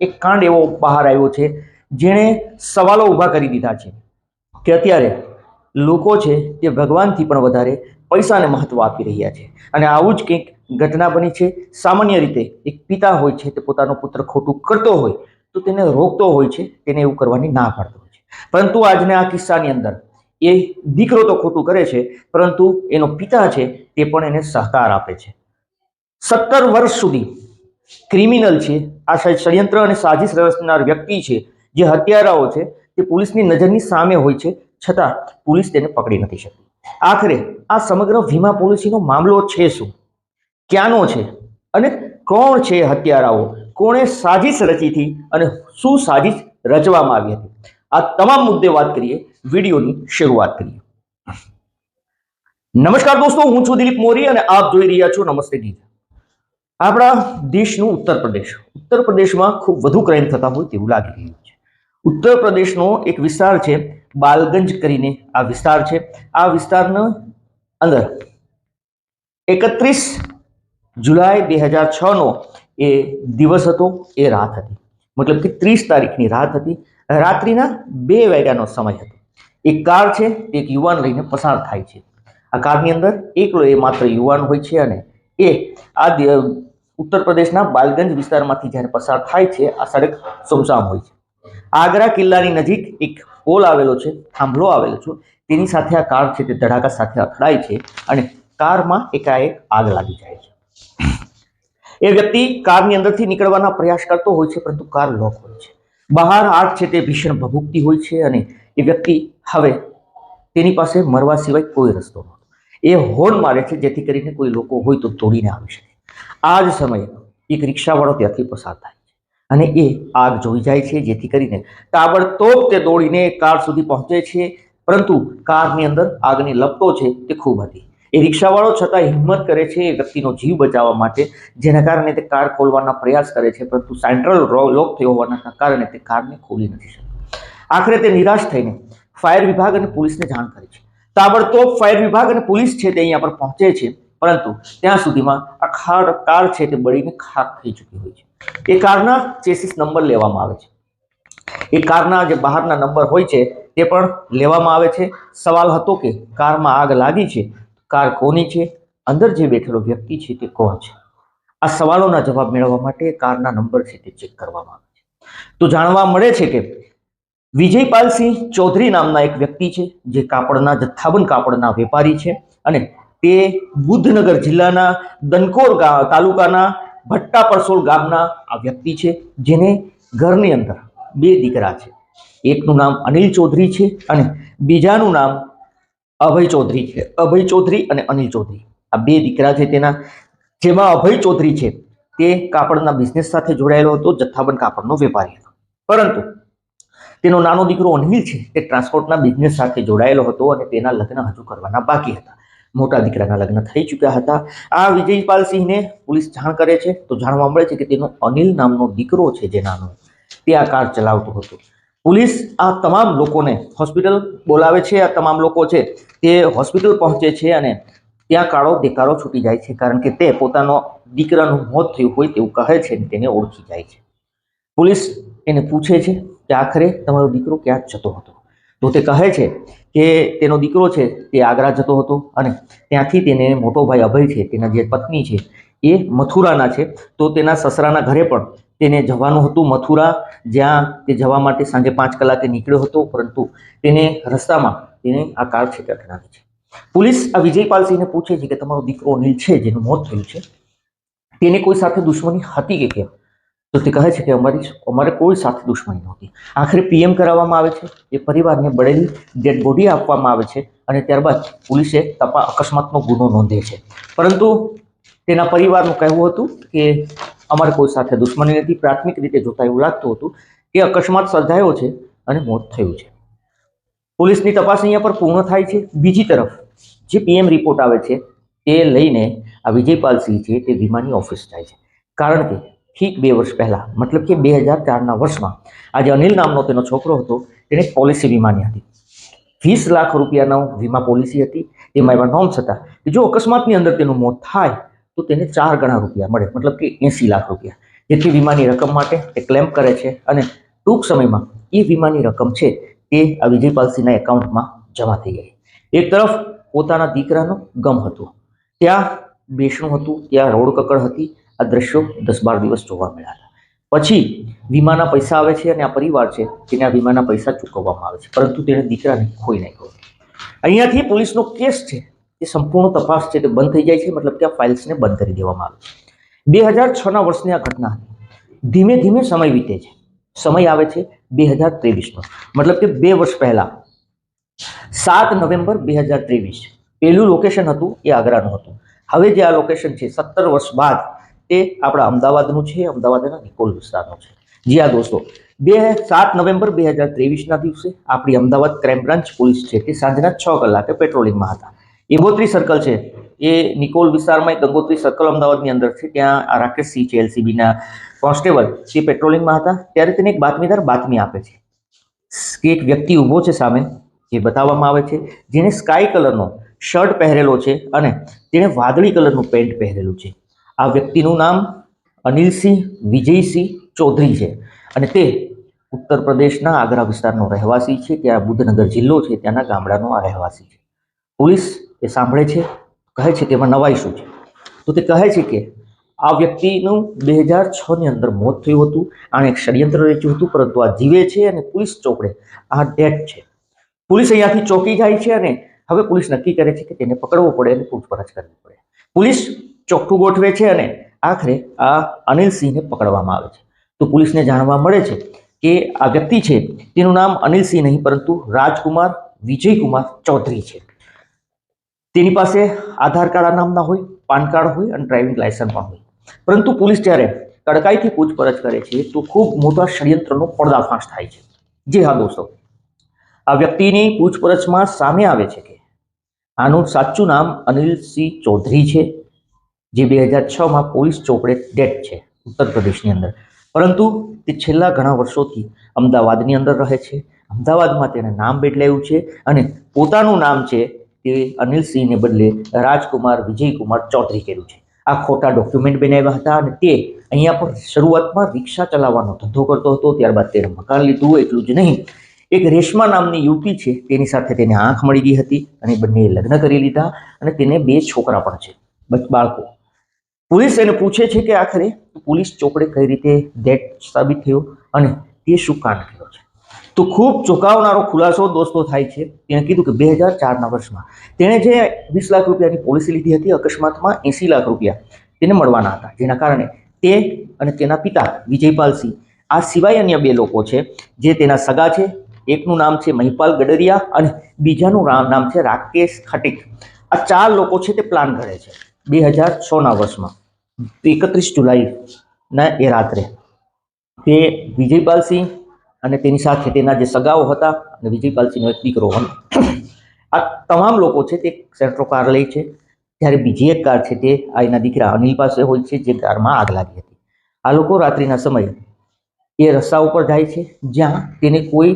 એક કાંડ એવો બહાર આવ્યો છે, જેણે સવાલો ઊભા કરી દીધા છે કે અત્યારે લોકો છે તે ભગવાનથી પણ વધારે પૈસાને મહત્ત્વ આપી રહ્યા છે. અને આવું જ કંઈક ઘટના બની છે, સામાન્ય રીતે એક પિતા હોય છે તે પોતાનો પુત્ર ખોટું કરતો હોય તો તેને રોકતો હોય છે, તેને એવું કરવાની ના પાડતો હોય છે. પરંતુ આજના આ કિસ્સાની અંદર એ દીકરો તો ખોટું કરે છે, પરંતુ એનો પિતા છે તે પણ એને સહકાર આપે છે. સત્તર વર્ષ સુધી ક્રિમિનલ છે આ ષડયંત્ર અને સાજિશ રચનાર વ્યક્તિ છે, જે હત્યારાઓ છે, તે પોલીસની નજરની સામે હોય છે, છતાં પોલીસ તેને પકડી નથી શકતી. આખરે આ સમગ્ર વીમા પોલિસીનો મામલો છે શું? ક્યાંનો છે? અને કોણ છે હત્યારાઓ? કોણે સાજિશ રચી હતી અને શું સાજિશ રચવામાં આવી હતી? આ તમામ મુદ્દે વાત કરીએ, વિડીયોની શરૂઆત કરીએ. નમસ્કાર દોસ્તો, હું છું દિલીપ મોરી અને આપ જોઈ રહ્યા છો નમસ્તે ગીત આપણા દેશનું ઉત્તર પ્રદેશ. ઉત્તર પ્રદેશમાં ખૂબ વધુ ક્રાઇમ થતા હોય તેવું લાગી રહ્યું છે. ઉત્તર પ્રદેશનો એક વિસ્તાર છે, બાલગંજ કરીને આ વિસ્તાર છે. આ વિસ્તારના અંદર એકત્રીસ જુલાઈ બે હજાર છનો એ દિવસ હતો, એ રાત હતી. મતલબ કે ત્રીસ તારીખની રાત હતી. રાત્રિના બે વાગ્યાનો સમય હતો. એક કાર છે, એક યુવાન લઈને પસાર થાય છે. આ કારની અંદર એકલો એ માત્ર યુવાન હોય છે અને એ આ ઉત્તર પ્રદેશના બાલગંજ વિસ્તારમાંથી જ્યારે પસાર થાય છે, આ સડક સુમસામ હોય છે. આગ્રા કિલ્લાની નજીક એક પોલ આવેલો છે, થાંભલો આવેલો છે. તેની સાથે આ કાર છે, તે ધડાકા સાથે અથડાય છે અને કારમાં એકાએક આગ લાગી જાય છે. એ વ્યક્તિ કારની અંદરથી નીકળવાના પ્રયાસ કરતો હોય છે, પરંતુ કાર લોક હોય છે. બહાર આગ છે, તે ભીષણ ભભૂકતી હોય છે અને એ વ્યક્તિ હવે તેની પાસે મરવા સિવાય કોઈ રસ્તો નહોતો. એ હોર્ન મારે છે, જેથી કરીને કોઈ લોકો હોય તો તોડીને આવી શકે. આ જ સમયે એક રિક્ષાવાળો ત્યાંથી પસાર થાય છે. અને એ આગ જોઈ જાય છે, જેથી કરીને તાબડતોબ તે દોડીને કાર સુધી પહોંચે છે. પરંતુ કારની અંદર આગની લપટો છે તે ખૂબ હતી. એ રિક્ષાવાળો છતાં હિંમત કરે છે એ વ્યક્તિનો જીવ બચાવવા માટે, જેના કારણે તે કાર ખોલવાના પ્રયાસ કરે છે, પરંતુ સેન્ટ્રલ લોક થયો હોવાના કારણે તે કારને ખોલી નથી શકે આખરે તે નિરાશ થઈને ફાયર વિભાગ અને પોલીસને જાણ કરે છે. તાબડતોબ ફાયર વિભાગ અને પોલીસ છે તે અહીંયા પર પહોંચે છે. પરંતુ ત્યાં સુધીમાં આ ખાર કાર છે તે બળીને ખાક થઈ ચૂકી હોય છે. એ કારના ચેસિસ નંબર લેવામાં આવે છે. એ કારના જે બહારના નંબર હોય છે તે પણ લેવામાં આવે છે. સવાલ હતો કે કારમાં આગ લાગી છે? કાર કોની છે? અંદર જે બેઠેલો વ્યક્તિ છે તે કોણ છે? આ સવાલોના જવાબ મેળવવા માટે કારના નંબર છે તે ચેક કરવામાં આવે છે. તો જાણવા મળે છે કે વિજયપાલસિંહ ચૌધરી નામના એક વ્યક્તિ છે જે કાપડના જથ્થાબંધ કાપડના વેપારી છે અને તે બુદ્ધનગર જિલ્લાના દનકોર તાલુકાના ભટ્ટા પરસોલ ગામના આ વ્યક્તિ છે, જેને ઘરની અંદર બે દીકરા છે. એકનું નામ અનિલ ચૌધરી છે અને બીજાનું નામ અભય ચૌધરી છે. અભય ચૌધરી અને અનિલ ચૌધરી. આ બે દીકરા છે તેના. જેમાં અભય ચૌધરી છે તે કાપડના બિઝનેસ સાથે જોડાયેલો હતો, જથ્થાબંધ કાપડનો વેપારી હતો. પરંતુ તેનો નાનો દીકરો અનિલ છે તે ટ્રાન્સપોર્ટના બિઝનેસ સાથે જોડાયેલો હતો અને તેના લગ્ન હજુ કરવાના બાકી હતા. મોટા દીકરાના લગ્ન થઈ ચૂક્યા હતા. આ વિજયપાલસિંહને પોલીસ જાણ કરે છે. તો જાણવા મળે છે કે તેનો અનિલ નામનો દીકરો છે જે નાનો. તે આ કાર ચલાવતો હતો. પોલીસ આ તમામ લોકોને હોસ્પિટલ બોલાવે છે. આ તમામ લોકો છે તે હોસ્પિટલ પહોંચે છે અને ત્યાં કાળો દેકારો છૂટી જાય છે કારણ કે તે પોતાનો દીકરાનું મોત થયું હોય તેવું કહે છે તેને ઓળખી જાય છે. પોલીસ એને પૂછે છે કે આખરે તમારો દીકરો ક્યાં જતો હતો? તો તે કહે છે કે તેનો દીકરો છે તે આગ્રા જતો હતો અને ત્યાંથી તેને મોટો ભાઈ અભય છે, તેના જે પત્ની છે એ મથુરાના છે. તો તેના સસરાના ઘરે પણ તેને જવાનું હતું મથુરા, જ્યાં તે જવા માટે સાંજે પાંચ કલાકે નીકળ્યો હતો, પરંતુ તેને રસ્તામાં તેને આ કાર છે અથડાવી છે. પોલીસ આ વિજયપાલસિંહને પૂછે છે કે તમારો દીકરો અનિલ છે, જેનું મોત થયું છે. તેને કોઈ સાથે દુશ્મની હતી કે કેમ? તો તે કહે છે કે અમારી અમારે કોઈ સાથે દુશ્મની નહોતી. આખરે પીએમ કરાવવામાં આવે છે, એ પરિવારને બળેલી ડેડ બોડી આપવામાં આવે છે અને ત્યારબાદ પોલીસે તપા, અકસ્માતનો ગુનો નોંધે છે. પરંતુ તેના પરિવારનું કહેવું હતું કે અમારે કોઈ સાથે દુશ્મની નથી. પ્રાથમિક રીતે જોતા એવું લાગતું હતું કે અકસ્માત સર્જાયો છે અને મોત થયું છે. પોલીસની તપાસ અહીંયા પર પૂર્ણ થાય છે. બીજી તરફ જે પીએમ રિપોર્ટ આવે છે, તે લઈને આ વિજયપાલસિંહ છે તે વીમાની ઓફિસ જાય છે. કારણ કે ઠીક બે વર્ષ પહેલા. મતલબ કે બે હજાર ચારના વર્ષમાં આજે અનિલ નામનો તેનો છોકરો હતો. તેને પોલિસી વીમાની હતી. વીસ લાખ રૂપિયાનો વીમા પોલિસી હતી. તેમાં એવા નોમ્સ હતા કે જો અકસ્માતની અંદર તેનું મોત થાય, તો તેને ચાર ગણા રૂપિયા મળે. મતલબ કે એંસી લાખ રૂપિયા. જેથી વીમાની રકમ માટે તે ક્લેમ કરે છે અને ટૂંક સમયમાં એ વીમાની રકમ છે તે આ વિજયપાલસિંહના એકાઉન્ટમાં જમા થઈ ગઈ. એક તરફ પોતાના દીકરાનું ગમ હતો. ત્યાં બેસણું હતું, ત્યાં રોડ કકડ હતી આ દ્રશ્યો દસ બાર દિવસ જોવા મળ્યા હતા. પછી વીમાના પૈસા આવે છે અને આ પરિવાર છે તેને આ વીમાના પૈસા ચૂકવવામાં આવે છે. પરંતુ તેણે દીકરાને ખોઈ નાખ્યો અહીંયાથી પોલીસનો કેસ છે, એ સંપૂર્ણ તપાસ છે, તે બંધ થઈ જાય છે, મતલબ કે આ ફાઇલ્સને બંધ કરી દેવામાં આવે છે. બે હજાર છના વર્ષની આ ઘટના હતી. ધીમે ધીમે સમય વીતે છે. સમય આવે છે બે હજાર ત્રેવીસનો. મતલબ કે બે વર્ષ પહેલાં, સાત નવેમ્બર બે હજાર ત્રેવીસ. પહેલું લોકેશન હતું એ આગ્રાનું હતું. હવે જે આ લોકેશન છે, સત્તર વર્ષ બાદ તે આપણા અમદાવાદનું છે, અમદાવાદના નિકોલ વિસ્તારનું છે. જી હા, દોસ્તો. બે સાત નવેમ્બર બે હજાર ત્રેવીસના દિવસે આપણી અમદાવાદ ક્રાઇમ બ્રાન્ચ પોલીસ છે તે સાંજના છ કલાકે પેટ્રોલિંગમાં હતા. ગંગોત્રી સર્કલ છે. એ નિકોલ વિસ્તારમાં ગંગોત્રી સર્કલ અમદાવાદની અંદર છે. ત્યાં રાકેશ સિંહ છે, એલસીબીના કોન્સ્ટેબલ. તે પેટ્રોલિંગમાં હતા. ત્યારે તેને એક બાતમીદાર બાતમી આપે છે. કે એક વ્યક્તિ ઊભો છે સામે, જે બતાવવામાં આવે છે જેને સ્કાય કલરનો શર્ટ પહેરેલો છે અને તેણે વાદળી કલરનું પેન્ટ પહેરેલું છે. આ વ્યક્તિનું નામ અનિલસિંહ વિજયસિંહ ચૌધરી છે. અને તે ઉત્તર પ્રદેશના આગ્રા વિસ્તારનો રહેવાસી છે. ત્યાં બુદ્ધનગર જિલ્લો છે. ત્યાંના ગામડાનો આ રહેવાસી છે. પોલીસ એ સાંભળે છે, કહે છે કે એમાં નવાઈ શું છે? તો તે કહે છે કે આ વ્યક્તિનું બે હજાર છની અંદર મોત થયું હતું. આણે એક ષડયંત્ર રચ્યું હતું, પરંતુ આ જીવે છે અને પોલીસ ચોપડે આ ડેટ છે. પોલીસ અહીંયાથી ચોકી જાય છે અને હવે પોલીસ નક્કી કરે છે કે તેને પકડવો પડે અને પૂછપરછ કરવી પડે. પોલીસ ચોખ્ઠું ગોઠવે છે અને આખરે આ અનિલસિંહને પકડવામાં આવે છે. તો પોલીસને જાણવા મળે છે કે આ વ્યક્તિ છે, તેનું નામ અનિલસિંહ નહીં, પરંતુ રાજકુમાર વિજયકુમાર ચૌધરી છે. તેની પાસે આધાર કાર્ડ આ નામના હોય, પાન કાર્ડ હોય અને ડ્રાઇવિંગ લાયસન્સ પણ હોય. પરંતુ પોલીસ જ્યારે કડકાઈથી પૂછપરછ કરે છે, તો ખૂબ મોટા ષડયંત્રનો પર્દાફાશ થાય છે. જી હા દોસ્તો, આ વ્યક્તિની પૂછપરછમાં સામે આવે છે કે આનું સાચું નામ અનિલસિંહ ચૌધરી છે જે બે હજાર છમાં પોલીસ ચોપડે ડેટ છે, ઉત્તર પ્રદેશની અંદર. પરંતુ તે છેલ્લા ઘણા વર્ષોથી અમદાવાદની અંદર રહે છે. અમદાવાદમાં તેણે નામ બદલાયું છે અને પોતાનું નામ છે તે અનિલ સિંહને બદલે રાજકુમાર વિજયકુમાર ચૌધરી કર્યું છે. આ ખોટા ડોક્યુમેન્ટ બનાવ્યા હતા અને તે અહીંયા પણ શરૂઆતમાં રિક્ષા ચલાવવાનો ધંધો કરતો હતો, ત્યારબાદ તેણે મકાન લીધું એટલું જ નહીં. એક રેશમા નામની યુવતી છે, તેની સાથે તેને આંખ મળી ગઈ હતી અને બંનેએ લગ્ન કરી લીધા અને તેને બે છોકરા પણ છે. બાળકો પોલીસ એને પૂછે છે કે આખરે પોલીસ ચોપડે કઈ રીતે ડેટ સાબિત થયો અને તે શું કાંડ થયો છે? તો ખૂબ ચોંકાવનારો ખુલાસો દોસ્તો થાય છે. તેણે કીધું કે બે હજાર ચારના વર્ષમાં તેણે જે વીસ લાખ રૂપિયાની પોલિસી લીધી હતી, અકસ્માતમાં એંસી લાખ રૂપિયા તેને મળવાના હતા. જેના કારણે તે અને તેના પિતા વિજયપાલસિંહ, આ સિવાય અન્ય બે લોકો છે, જે તેના સગા છે, એકનું નામ છે મહિપાલ ગડરિયા અને બીજાનું નામ છે રાકેશ ખટીક. આ ચાર લોકો છે તે પ્લાન કરે છે. બે હજાર છના વર્ષમાં એકત્રીસ જુલાઈના એ રાત્રે, તે વિજયપાલસિંહ અને તેની સાથે તેના જે સગાઓ હતા અને વિજયપાલસિંહનો એક દીકરો હતો. આ તમામ લોકો છે તે સેન્ટ્રો કાર લે છે, ત્યારે બીજી એક કાર છે તે આ એના દીકરા અનિલ પાસે હોય છે, જે કારમાં આગ લાગી હતી. આ લોકો રાત્રિના સમયે એ રસ્તા ઉપર જાય છે, જ્યાં તેને કોઈ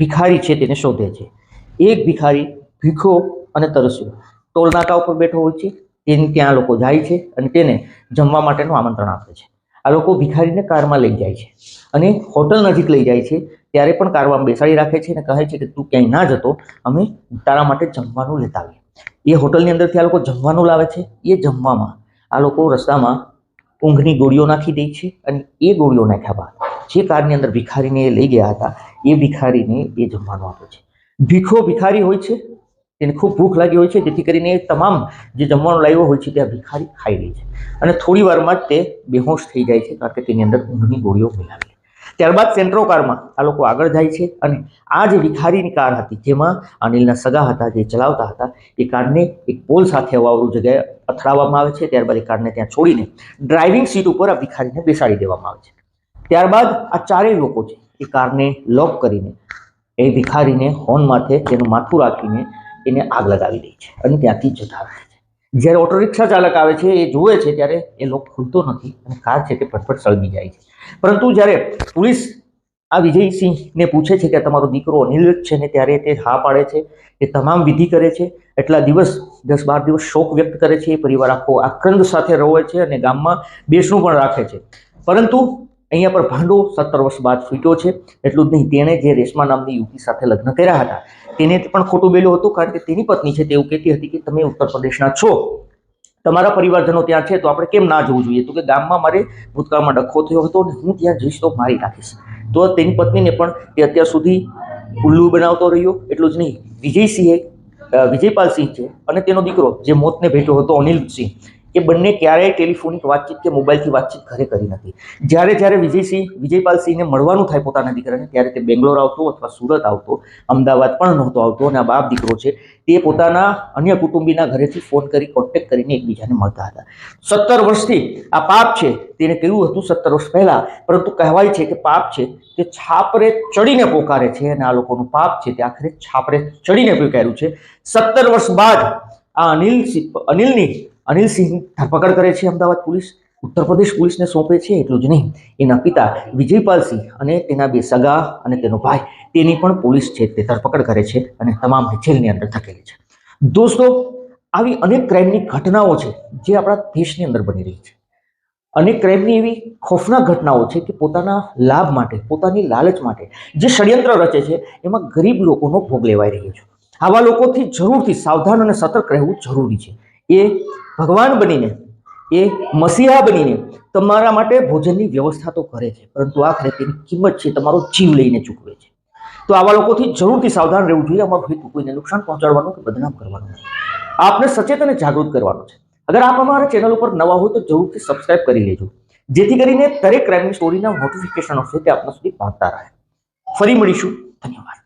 ભિખારી છે તેને શોધે છે. એક ભિખારી ભીખો અને તરસ્યો. ટોલનાકા ઉપર બેઠો હોય છે તેને ત્યાં લોકો જાય છે અને તેને જમવા માટેનું આમંત્રણ આપે છે. આ લોકો ભિખારીને કારમાં લઈ જાય છે અને હોટલ નજીક લઈ જાય છે. ત્યારે પણ કારમાં બેસાડી રાખે છે અને કહે છે કે તું ક્યાંય ના જતો, અમે તારા માટે જમવાનું લેતા આવીએ. એ હોટલની અંદરથી આ લોકો જમવાનું લાવે છે. એ જમવામાં આ લોકો રસ્તામાં ઊંઘની ગોળીઓ નાખી દે છે અને એ ગોળીઓ નાખ્યા બાદ જે કારની અંદર ભિખારીને એ લઈ ગયા હતા, એ ભિખારીને એ જમવાનું આપે છે. ભીખો ભિખારી હોય છે તેને ખૂબ ભૂખ લાગી હોય છે, જેથી કરીને એ તમામ જે જમવાનું લાવ્યો હોય છે, તે ભિખારી ખાઈ લે છે. અને થોડી વારમાં જ તે બેહોશ થઈ જાય છે, કારણ કે તેની અંદર ઊંઘની ગોળીઓ મિલાવી ત્યારબાદ સેન્ટ્રો કારમાં આ લોકો આગળ જાય છે અને આ જે ભિખારીની કાર હતી, જેમાં અનિલના સગા હતા, જે ચલાવતા હતા, એ કારને એક પોલ સાથે અવાવરું જગ્યાએ અથડાવવામાં આવે છે. ત્યારબાદ એ કારને ત્યાં છોડીને ડ્રાઇવિંગ સીટ ઉપર આ ભિખારીને બેસાડી દેવામાં આવે છે. ત્યારબાદ આ ચારેય લોકો છે, એ કારને લોક કરીને એ ભિખારીને હોર્ન માથે તેનું માથું રાખીને એને આગ લગાવી દે છે અને ત્યાંથી જતા રહે છે. જ્યારે ઓટો રિક્ષા ચાલક આવે છે, એ જુએ છે ત્યારે એ લોક ખુલતો નથી અને કાર છે તે ફટફટ સળગી જાય છે. પરંતુ જ્યારે પોલીસ આ વિજયસિંહને પૂછે છે કે તમારો દીકરો અનિલ છે ને ત્યારે તે હા પાડે છે, એ તમામ વિધિ કરે છે, એટલા દિવસ દસ બાર દિવસ શોક વ્યક્ત કરે છે, એ પરિવાર આખો આક્રંદ સાથે રહે છે અને ગામમાં બેસણું પણ રાખે છે. પરંતુ અહીંયા પર ભાંડો સત્તર વર્ષ બાદ છૂટ્યો છે. એટલું જ નહીં, તેણે જે રેશમા નામની યુવતી સાથે લગ્ન કર્યા હતા, તેને પણ ખોટું બેલું હતું, કારણ કે તેની પત્ની છે તે એવું કહેતી હતી કે તમે ઉત્તર પ્રદેશના છો, તમારા પરિવારજનો ત્યાં છે, તો આપણે કેમ ના જવું જોઈએ? તો કે ગામમાં મારે ભૂતકાળમાં ડખો થયો હતો અને હું ત્યાં જઈશ તો મારી નાખીશ. તો તેની પત્નીને પણ તે અત્યાર સુધી ઉલ્લુ બનાવતો રહ્યો. એટલું જ નહીં, વિજયસિંહે વિજયપાલસિંહ છે અને તેનો દીકરો જે મોતને ભેટ્યો હતો, અનિલસિંહ એ બંને ક્યારેય ટેલિફોનિક વાતચીત કે મોબાઈલથી વાતચીત ઘરે કરી નથી. જ્યારે જ્યારે વિજયસિંહ, વિજયપાલસિંહને મળવાનું થાય પોતાના દીકરાને, ત્યારે તે બેંગ્લોર આવતો અથવા સુરત આવતો, અમદાવાદ પણ નહોતો આવતો અને આ બાપ દીકરો છે, તે પોતાના અન્ય કુટુંબીના ઘરેથી ફોન કરી કોન્ટેક્ટ કરીને એકબીજાને મળતા હતા. સત્તર વર્ષથી આ પાપ છે, તેને કહ્યું હતું સત્તર વર્ષ પહેલાં, પરંતુ કહેવાય છે કે પાપ છે, તે છાપરે ચડીને પોકારે છે અને આ લોકોનું પાપ છે, તે આખરે છાપરે ચડીને પોકાર્યું છે. સત્તર વર્ષ બાદ આ અનિલ સિંહ- અનિલની અનિલસિંહ ધરપકડ કરે છે અમદાવાદ પોલીસ. ઉત્તર પ્રદેશ પોલીસને સોંપે છે એટલું જ નહીં. એના પિતા વિજયપાલસિંહ અને તેના બે સગા અને તેનો ભાઈ તેની પણ પોલીસ છે તે ધરપકડ કરે છે અને તમામ જેલની અંદર ધકેલે છે. દોસ્તો, આવી અનેક ક્રાઇમની ઘટનાઓ છે જે આપણા દેશની અંદર બની રહી છે. અનેક ક્રાઇમની એવી ખોફનાક ઘટનાઓ છે કે પોતાના લાભ માટે, પોતાની લાલચ માટે જે ષડયંત્ર રચે છે એમાં ગરીબ લોકોનો ભોગ લેવાઈ રહ્યો છે. આવા લોકોથી જરૂરથી સાવધાન અને સતર્ક રહેવું જરૂરી છે. એ ભગવાન બનીને, એ મસીહા બનીને તમારા માટે ભોજનની વ્યવસ્થા તો કરે છે, પરંતુ આખરે તેની કિંમત છે તમારો જીવ લઈને ચૂકવે છે. તો આવા લોકોથી જરૂરથી સાવધાન રહેવું જોઈએ, અમારું હેતુ કોઈને નુકસાન પહોંચાડવાનું કે બદનામ કરવાનું આપને સચેત અને જાગૃત કરવાનું છે. અગર આપ અમારા ચેનલ ઉપર નવા હોય તો જરૂરથી સબસ્ક્રાઇબ કરી લેજો. જેથી કરીને દરેક ક્રાઇમની સ્ટોરીના નોટિફિકેશન હશે તે આપણા સુધી પહોંચતા રહે. ફરી મળીશું. ધન્યવાદ.